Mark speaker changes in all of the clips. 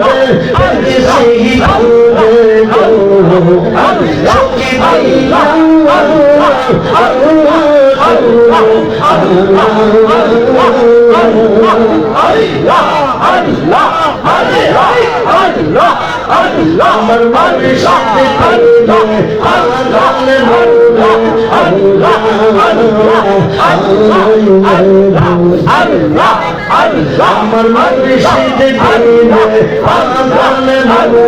Speaker 1: মুর্শিদ ভাইলে আমার মনে আল্লাহ আল্লাহ আল্লাহ আল্লাহ আমার মায়ের সাথে আমার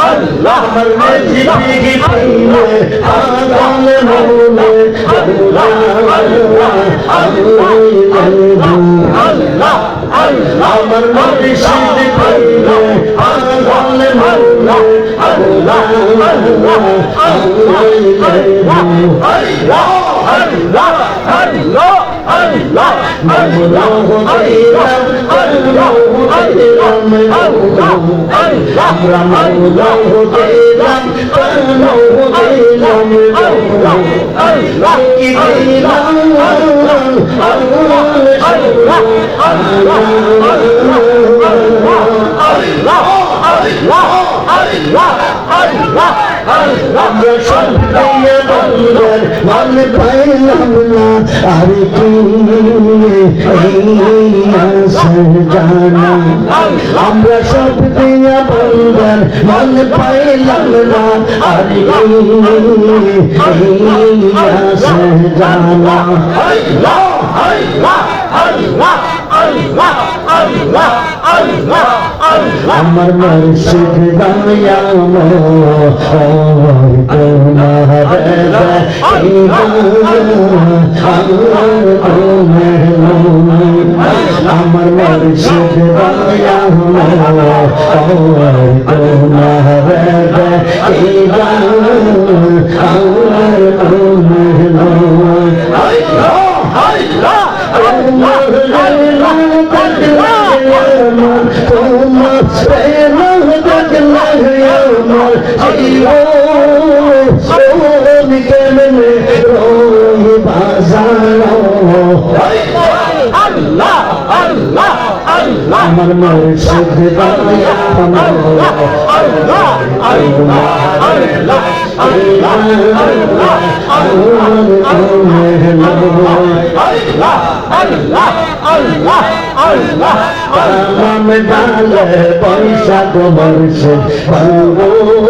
Speaker 1: সাথে আমার মেজি পিগি পাইলে আগালে মনে আমার মেজি সিদ্ধি পাইলে আগালে মনে আমরা মৌলা দিলাম দিলাম কি দিলাম আমরা সব দিয়ে বললেন মন পাইলাম না আর কি জানা আমরা সব দিয়ে বললেন মন পাইলাম না আর কি জানা আমার মর্শিদ দয়াম আমার মর্শিদ দয়াম আমার মর্শিদ তামাম ডালে বৈশাখ বর্ষে ডালে রাগা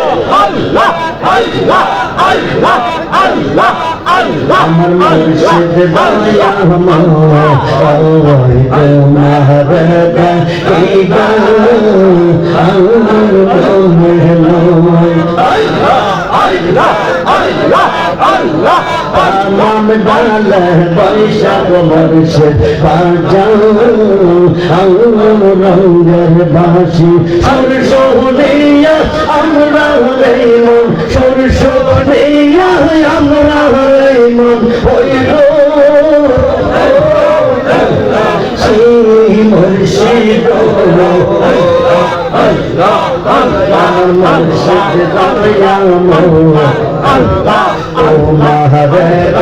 Speaker 1: কালে রাগা মুর্শিদ আমার মুর্শিদ দয়া হমায় তোমার এই গান আমার তামাম ডালে বৈশাখ বর্ষে বাজাও রঙের বাসি সরসনিয়া আমরা মন সরসনিয়া আমরা মন হইল মুর্শিদ মুর্শিদ দয়া ও মহাদেব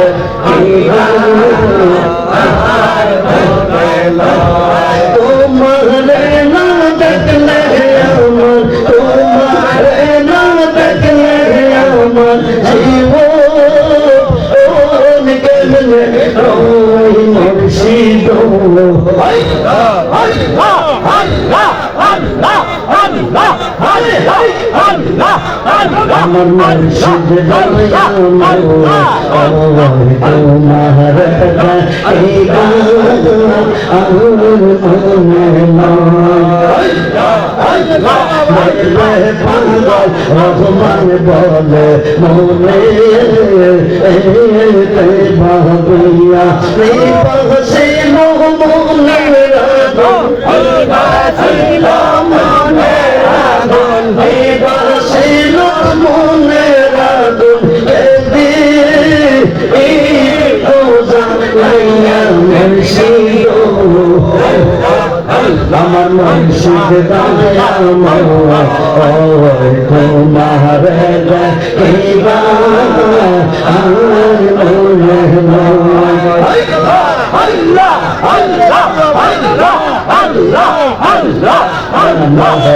Speaker 1: তোমারে আমার মুর্শিদ তোমার রহমান বলে মনে ভাবিয়া আমার মুর্শিদ দয়া মাওয়া ওই তোমার দেখিবা আর মনে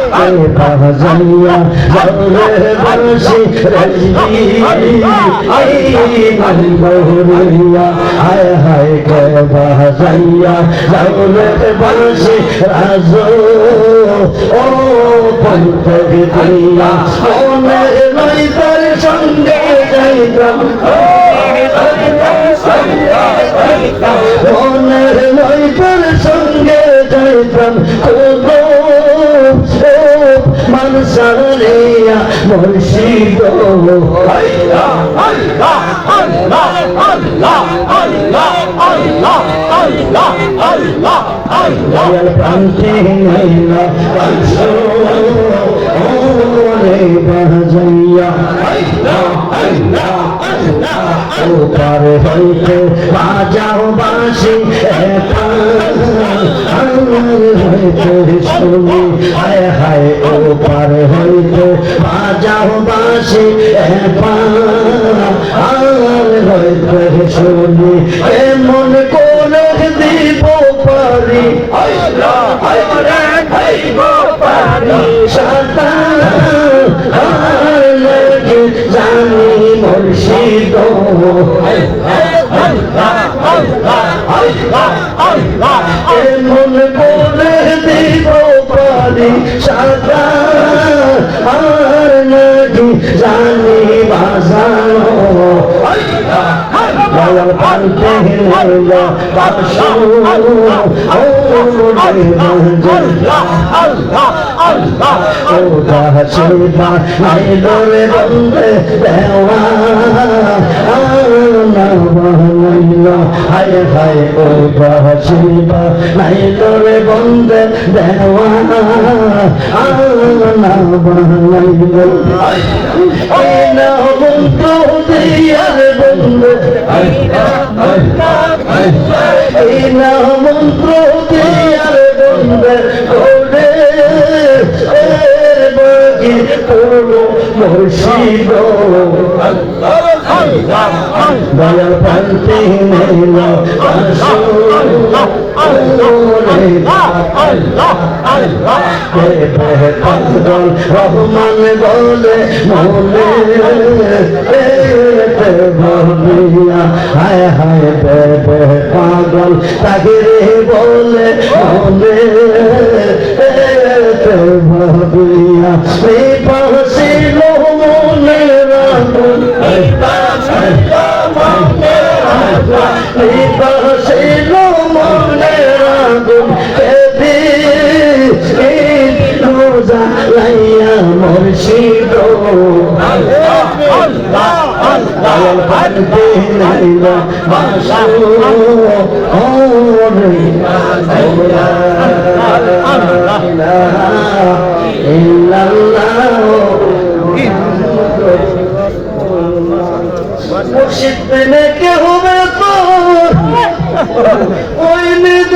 Speaker 1: বাজাইয়া দিয়া মনের নৈতার সঙ্গে যাইতাম সঙ্গে যাইতাম মানুষারিয়া মুর্শিদ। আল্লাহ প্রান্তে নাইলা ওরে বাজাইয়া। ওপার হইতে বাজাও বাসি হইতে শুনি হায় হায় ওপার হইতে বাজাও বাসি আর হইতে শুনি এমন করে দিব পারি সাতা মুর্শিদ পান্তে হইল বাসু ও দাসিবা নাই দরে বন্দে দেওয়া হায় হায় ও দাসিবা নাই দরে বন্দে দেওয়া নবহইল এই না বন্ধু দিয়ার বন্ধু মন্ত্র দিয়ার বাকি করো মুর্শিদ দয়াল পান্তে নিল রহমান বলে মনে ভাবিয়া হায় হায় বেবে পাগল তাকে বলে মনে ভাবিয়া আগুন এদিন রোজা লাইয়া মুর্শিদ লাল পান্তে নাইলা বাসু মুর্শিদ পেলে কে হবে ওই রে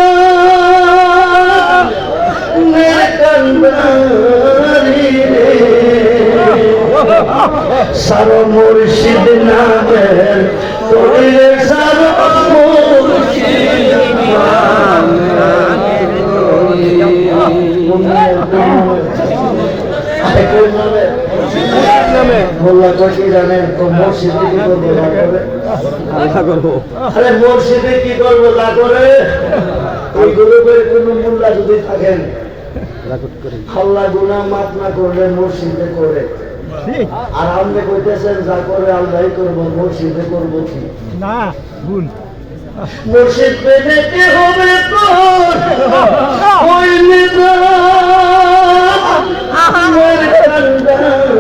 Speaker 1: সার মুর্শিদ নামের সার মুর্শিদ মোল্লা জানেন তো মসজিদে কি করব না করে। আরে মসজিদে কি করব না করে? ওই গ্রুপের কোনো মোল্লা যদি থাকেন আল্লাহ গুনা মাফ না করলে মসজিদে করে। আর আপনি কইতেছেন যা করে আল্লাহই করব মসজিদে করব কি?
Speaker 2: না ভুল।
Speaker 1: মুর্শিদ পেলে হবে তোর? ওই নিদান সর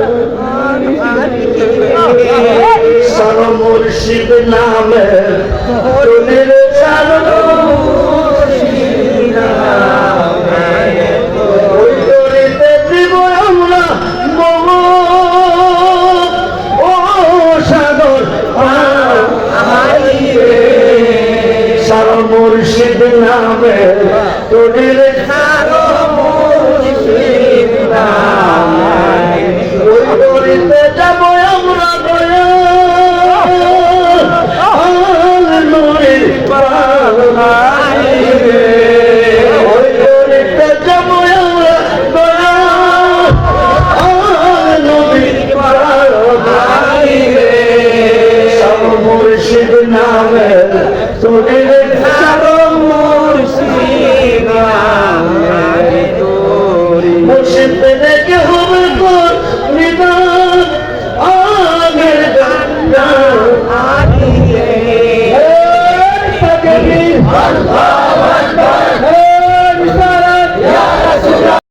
Speaker 1: মুর্শিদ নামে সর মুর্শিদ নামে তোদের সর মুর্শিদ নামে ওই দরিতে মুর্শিদ নামে তোদের সর